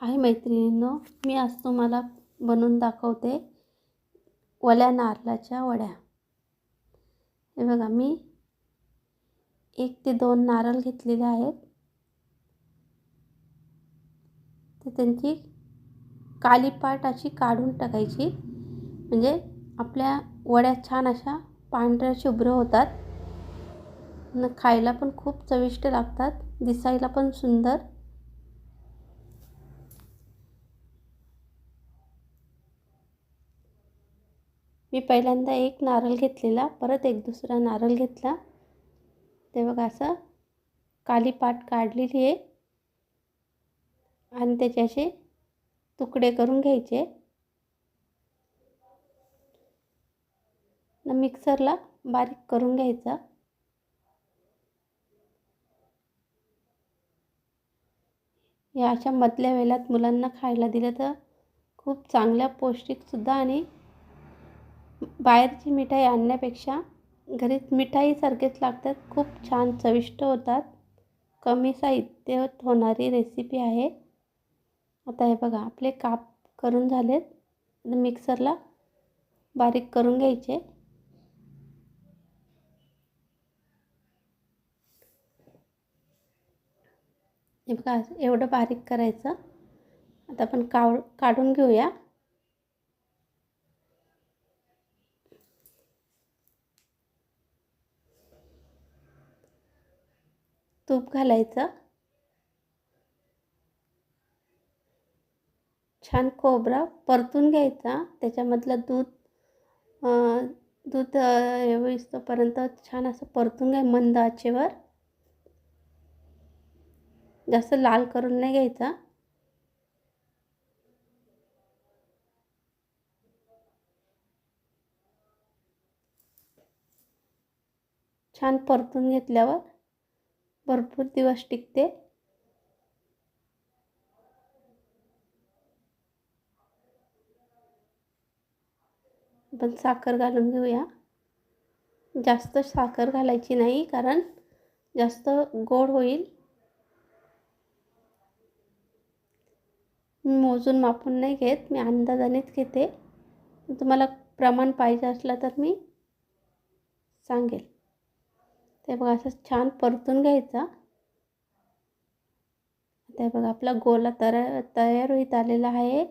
हाय मैत्रिणींनो मी आज तुम्हाला बनवून दाखवते ओल्या नारळाच्या वड्या. हे बघा मी एक ते दोन नारळ घेतलेले आहेत. तर त्यांची काली पाट अशी काढून टाकायची. म्हणजे आपल्या वड्या छान अशा पांढऱ्या शुभ्र होतात. न खायला पण खूप चविष्ट लागतात. दिसायला पण सुंदर. मी पहिल्यांदा एक नारळ घेतलेला परत एक दुसरा नारळ घेतला. ते बघा असं काली पाट काढलेली आहे. आणि त्याचे असे तुकडे करून घ्यायचे. मिक्सरला बारीक करून घ्यायचा. या अशा मधल्या वेळात मुलांना खायला दिलं तर खूप चांगल्या पौष्टिकसुद्धा आणि बाहेरची मिठाई आणण्यापेक्षा घरीच मिठाईसारखेच लागतात. खूप छान चविष्ट होतात. कमी साहित्यात होणारी रेसिपी आहे. आता हे बघा आपले काप करून झालेत. मिक्सरला बारीक करून घ्यायचे. हे बघा एवढं बारीक करायचं. आता आपण काव काढून घेऊया. तूप घालायचं. छान खोबरा परतून घ्यायचा. त्याच्यामधलं दूध दूध येईस्तोपर्यंत छान असं परतून घ्या मंद आचेवर. जास्त लाल करून नाही घ्यायचा. छान परतून घेतल्यावर भरपूर दिवस टिकते. आपण साखर घालून घेऊया. जास्त साखर घालायची नाही कारण जास्त गोड होईल. मी मोजून मापून नाही घेत मी अंदाजानेच घेते. तुम्हाला प्रमाण पाहिजे असलं तर मी सांगेल. ते बघा असं छान परतून घ्यायचा. ते बघा आपला गोला तर तयार होईत आलेला आहे.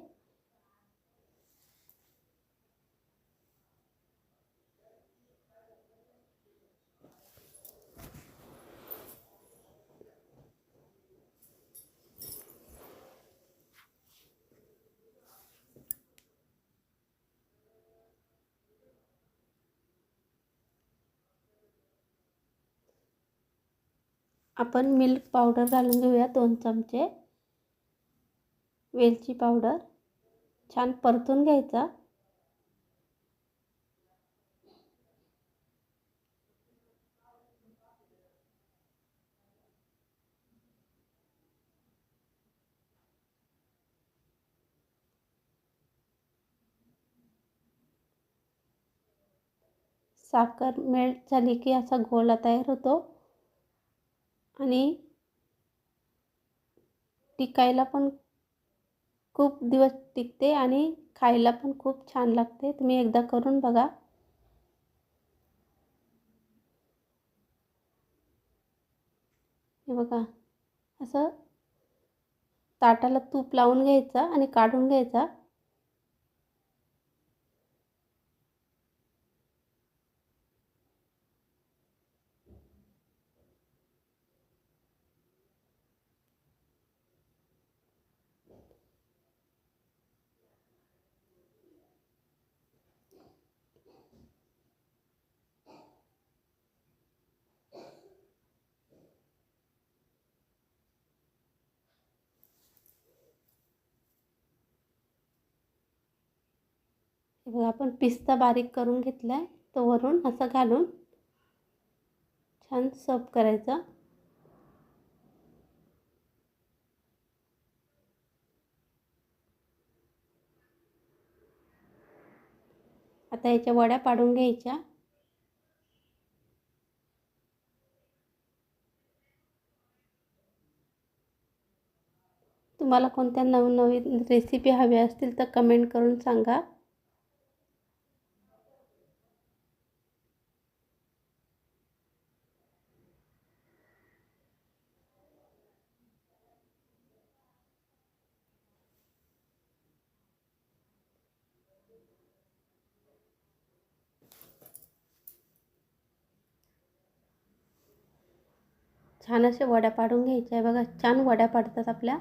आपण मिल्क पावडर घालून घेऊया दोन चमचे. वेलची पावडर छान परतून घ्यायचा. साखर मेल्ट झाली की असा गोळा तयार होतो. आणि टिकायला पण खूप दिवस टिकते आणि खायला पण खूप छान लागते. तुम्ही एकदा करून बघा. हे बघा. असं ताटाला तूप लावून घ्यायचा आणि काढून घ्यायचा. बघा आपण पिस्ता बारीक करून घेतला आहे तो वरून असं घालून छान सर्व करायचा. आता याच्या वड्या पाडून घ्यायच्या. तुम्हाला कोणत्या नवनवीन रेसिपी हव्या असतील तर कमेंट करून सांगा. छान अशा वड्या पाडून घ्यायच्या. आहे बघा छान वड्या पाडतात आपल्या.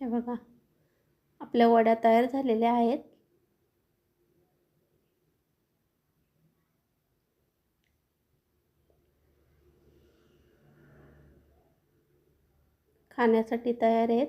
हे बघा आपल्या वड्या तयार झालेल्या आहेत. खाण्यासाठी तयार आहेत.